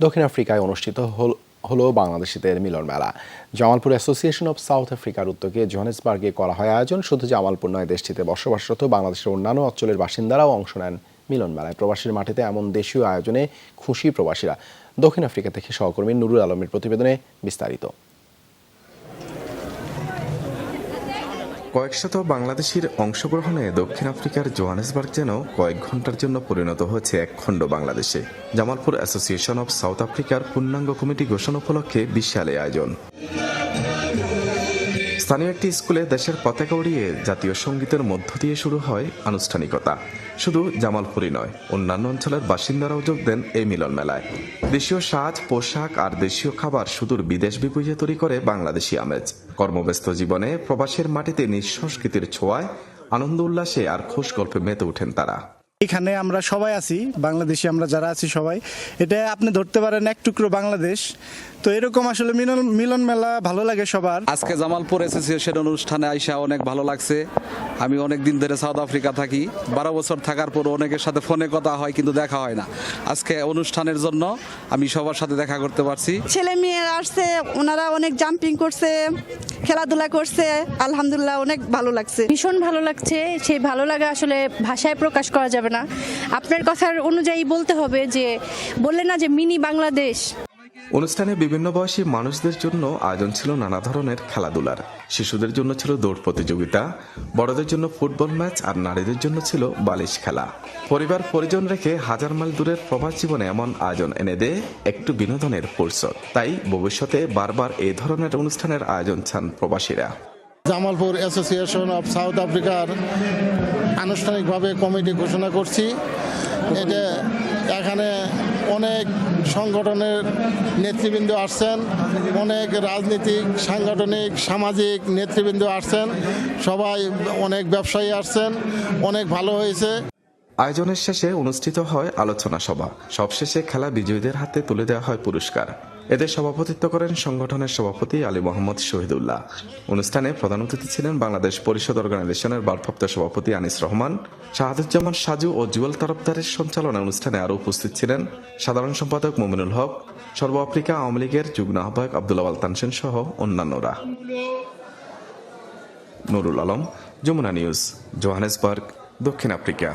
দক্ষিণ আফ্রিকায় অনুষ্ঠিত হল, হলো বাংলাদেশিদের মিলন মেলা। জামালপুর অ্যাসোসিয়েশন অব সাউথ আফ্রিকার উদ্যোগে জোহানেসবার্গে করা হয় আয়োজন। শুধু জামালপুর নয়, দেশটিতে বসবাসরত বাংলাদেশের অন্যান্য অঞ্চলের বাসিন্দারাও অংশ নেন মিলন মেলায়। প্রবাসীর মাটিতে এমন দেশীয় আয়োজনে খুশি প্রবাসীরা। দক্ষিণ আফ্রিকা থেকে সহকর্মী নুরুল আলমের প্রতিবেদনে বিস্তারিত। কয়েকশত বাংলাদেশির অংশগ্রহণে দক্ষিণ আফ্রিকার জোহানেসবার্গ যেন কয়েক ঘণ্টার জন্য পরিণত হয়েছে এক খণ্ড বাংলাদেশে। জামালপুর অ্যাসোসিয়েশন অব সাউথ আফ্রিকার পূর্ণাঙ্গ কমিটি ঘোষণা উপলক্ষে বিশাল আয়োজন। স্থানীয় একটি স্কুলে দেশের পতাকা উড়িয়ে জাতীয় সঙ্গীতের মধ্য দিয়ে শুরু হয় আনুষ্ঠানিকতা। শুধু জামালপুরই নয়, অন্যান্য অঞ্চলের বাসিন্দারাও যোগ দেন এই মিলন মেলায়। দেশীয় সাজ পোশাক আর দেশীয় খাবার সুদূর বিদেশ বিপুজে তৈরি করে বাংলাদেশি আমেজ। কর্মব্যস্ত জীবনে প্রবাসের মাটিতে নিঃসংস্কৃতির ছোঁয়ায় আনন্দ উল্লাসে আর খোশ গল্পে মেতে ওঠেন তারা। এখানে আমরা সবাই আছি বাংলাদেশি আমরা যারা আছি সবাই। এটা আপনি ধরতে পারেন এক টুকরো বাংলাদেশ। তো এরকম আসলে মিলন মিলন মেলা ভালো লাগে সবার। আজকে জামালপুর অ্যাসোসিয়েশন অনুষ্ঠানে আইসা অনেক ভালো লাগছে। আমি অনেক দিন ধরে সাউথ আফ্রিকা থাকি। বারো বছর থাকার পর অনেকের সাথে ফোনে কথা হয় কিন্তু দেখা হয় না। আজকে অনুষ্ঠানের জন্য আমি সবার সাথে দেখা করতে পারছি। ছেলে মেয়েরা আসছে ওনারা অনেক জাম্পিং করছে খেলাধুলা করছে। আলহামদুলিল্লাহ অনেক ভালো লাগছে। ভীষণ ভালো লাগছে। সেই ভালো লাগা আসলে ভাষায় প্রকাশ করা যাবে না। আপনার কথার অনুযায়ী বলতে হবে যে, বললে না যে মিনি বাংলাদেশ। অনুষ্ঠানে বিভিন্ন বয়সী মানুষদের জন্য আয়োজন ছিল নানা ধরনের খেলাধুলার। শিশুদের জন্য ছিল দৌড় প্রতিযোগিতা, বড়দের জন্য ফুটবল ম্যাচ আর নারীদের জন্য ছিল বালিশ খেলা। পরিবার পরিজন রেখে হাজার মাইল দূরের প্রবাস জীবনে এমন আয়োজন এনে দেয় একটু বিনোদনের ফুরসত। তাই ভবিষ্যতে বারবার এই ধরনের অনুষ্ঠানের আয়োজন চান প্রবাসীরা। জামালপুর অ্যাসোসিয়েশন অফ সাউথ আফ্রিকার আনুষ্ঠানিকভাবে কমিটি ঘোষণা করছি। এটা এখানে অনেক সংগঠনের নেতৃবৃন্দ আসছেন, অনেক রাজনীতিক, সাংগঠনিক, সামাজিক নেতৃবৃন্দ আসছেন, সবাই অনেক ব্যবসায়ী আসছেন, অনেক ভালো হয়েছে। আয়োজনের শেষে অনুষ্ঠিত হয় আলোচনা সভা। সবশেষে খেলা বিজয়ীদের হাতে তুলে দেওয়া হয় পুরস্কার। এদের সভাপতিত্ব করেন সংগঠনের সভাপতি আলী মোহাম্মদ শহীদুল্লাহ। অনুষ্ঠানে প্রধান অতিথি ছিলেন বাংলাদেশ পরিষদ অর্গানাইজেশনের ভারপ্রাপ্ত সভাপতি আনিস রহমান। শাহাদুজ্জামান সাজু ও জুয়েল তরফদারের সঞ্চালনা অনুষ্ঠানে আরও উপস্থিত ছিলেন সাধারণ সম্পাদক মোমিনুল হক, সর্ব আফ্রিকা আওয়ামী লীগের যুগ্ম আহ্বায়ক আবদুল্লাহ তানসেন সহ অন্যান্যরা। নুরুল আলম, যমুনা নিউজ, জোহানেসবার্গ, দক্ষিণ আফ্রিকা।